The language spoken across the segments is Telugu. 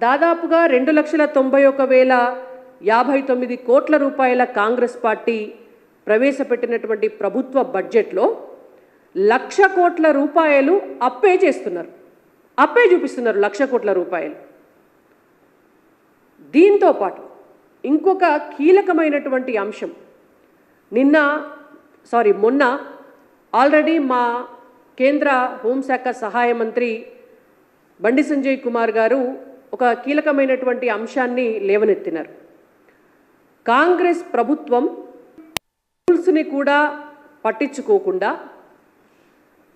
దాదాపుగా రెండు లక్షల తొంభై ఒక వేల యాభై తొమ్మిది కోట్ల రూపాయల కాంగ్రెస్ పార్టీ ప్రవేశపెట్టినటువంటి ప్రభుత్వ బడ్జెట్లో లక్ష కోట్ల రూపాయలు అప్పే చేస్తున్నారు. అప్పే చూపిస్తున్నారు లక్ష కోట్ల రూపాయలు. దీంతో పాటు ఇంకొక కీలకమైనటువంటి అంశం. నిన్న సారీ మొన్న ఆల్రెడీ మా కేంద్ర హోంశాఖ సహాయ మంత్రి బండి సంజయ్ కుమార్ గారు ఒక కీలకమైనటువంటి అంశాన్ని లేవనెత్తినారు. కాంగ్రెస్ ప్రభుత్వం రూల్స్ని కూడా పట్టించుకోకుండా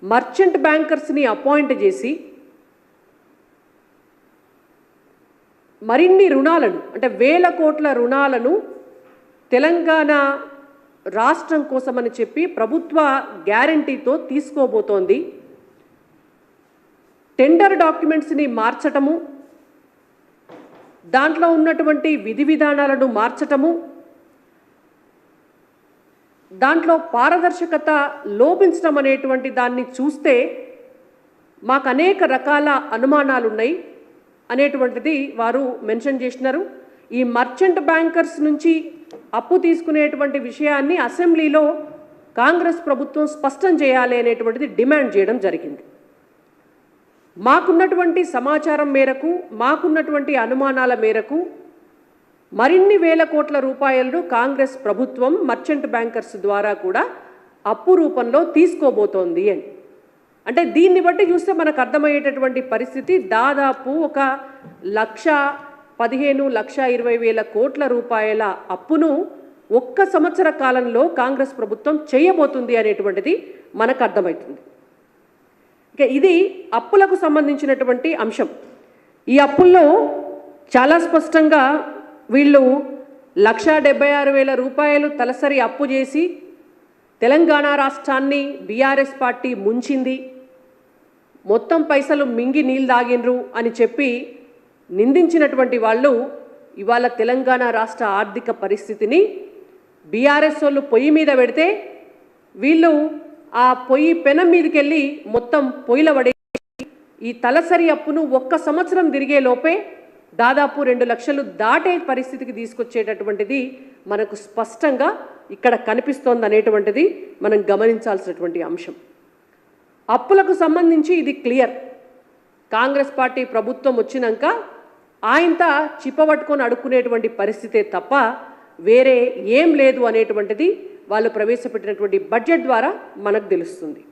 మర్చెంట్ బ్యాంకర్స్ని అపాయింట్ చేసి మరిన్ని రుణాలను అంటే వేల కోట్ల రుణాలను తెలంగాణ రాష్ట్రం కోసమని చెప్పి ప్రభుత్వ గ్యారంటీతో తీసుకోబోతోంది. టెండర్ డాక్యుమెంట్స్ని మార్చటము దాంట్లో ఉన్నటువంటి విధి విధానాలను మార్చటము దాంట్లో పారదర్శకత లోపించడం అనేటువంటి దాన్ని చూస్తే మాకు అనేక రకాల అనుమానాలు ఉన్నాయి అనేటువంటిది వారు మెన్షన్ చేసినారు. ఈ మర్చెంట్ బ్యాంకర్స్ నుంచి అప్పు తీసుకునేటువంటి విషయాన్ని అసెంబ్లీలో కాంగ్రెస్ ప్రభుత్వం స్పష్టం చేయాలి అనేటువంటిది డిమాండ్ చేయడం జరిగింది. మాకున్నటువంటి సమాచారం మేరకు మాకున్నటువంటి అనుమానాల మేరకు మరిన్ని వేల కోట్ల రూపాయలను కాంగ్రెస్ ప్రభుత్వం మర్చెంట్ బ్యాంకర్స్ ద్వారా కూడా అప్పు రూపంలో తీసుకోబోతోంది అని. అంటే దీన్ని బట్టి చూస్తే మనకు అర్థమయ్యేటటువంటి పరిస్థితి దాదాపు ఒక లక్ష పదిహేను లక్ష ఇరవై వేల కోట్ల రూపాయల అప్పును ఒక్క సంవత్సర కాలంలో కాంగ్రెస్ ప్రభుత్వం చేయబోతుంది అనేటువంటిది మనకు అర్థమవుతుంది. ఇది అప్పులకు సంబంధించినటువంటి అంశం. ఈ అప్పుల్లో చాలా స్పష్టంగా వీళ్ళు లక్ష డెబ్బై ఆరు వేల రూపాయలు తలసరి అప్పు చేసి తెలంగాణ రాష్ట్రాన్ని బీఆర్ఎస్ పార్టీ ముంచింది. మొత్తం పైసలు మింగి నీళ్ళు తాగినరు అని చెప్పి నిందించినటువంటి వాళ్ళు ఇవాళ తెలంగాణ రాష్ట్ర ఆర్థిక పరిస్థితిని బీఆర్ఎస్ వాళ్ళు పొయ్యి మీద పెడితే వీళ్ళు ఆ పొయ్యి పెనం మీదకి వెళ్ళి మొత్తం పొయ్యిల పడే ఈ తలసరి అప్పును ఒక్క సంవత్సరం తిరిగే లోపే దాదాపు రెండు లక్షలు దాటే పరిస్థితికి తీసుకొచ్చేటటువంటిది మనకు స్పష్టంగా ఇక్కడ కనిపిస్తోంది అనేటువంటిది మనం గమనించాల్సినటువంటి అంశం. అప్పులకు సంబంధించి ఇది క్లియర్. కాంగ్రెస్ పార్టీ ప్రభుత్వం వచ్చినాక ఆయంత చిప్పబట్టుకొని అడుక్కునేటువంటి పరిస్థితే తప్ప వేరే ఏం లేదు అనేటువంటిది వాళ్ళు ప్రవేశపెట్టినటువంటి బడ్జెట్ ద్వారా మనకు తెలుస్తుంది.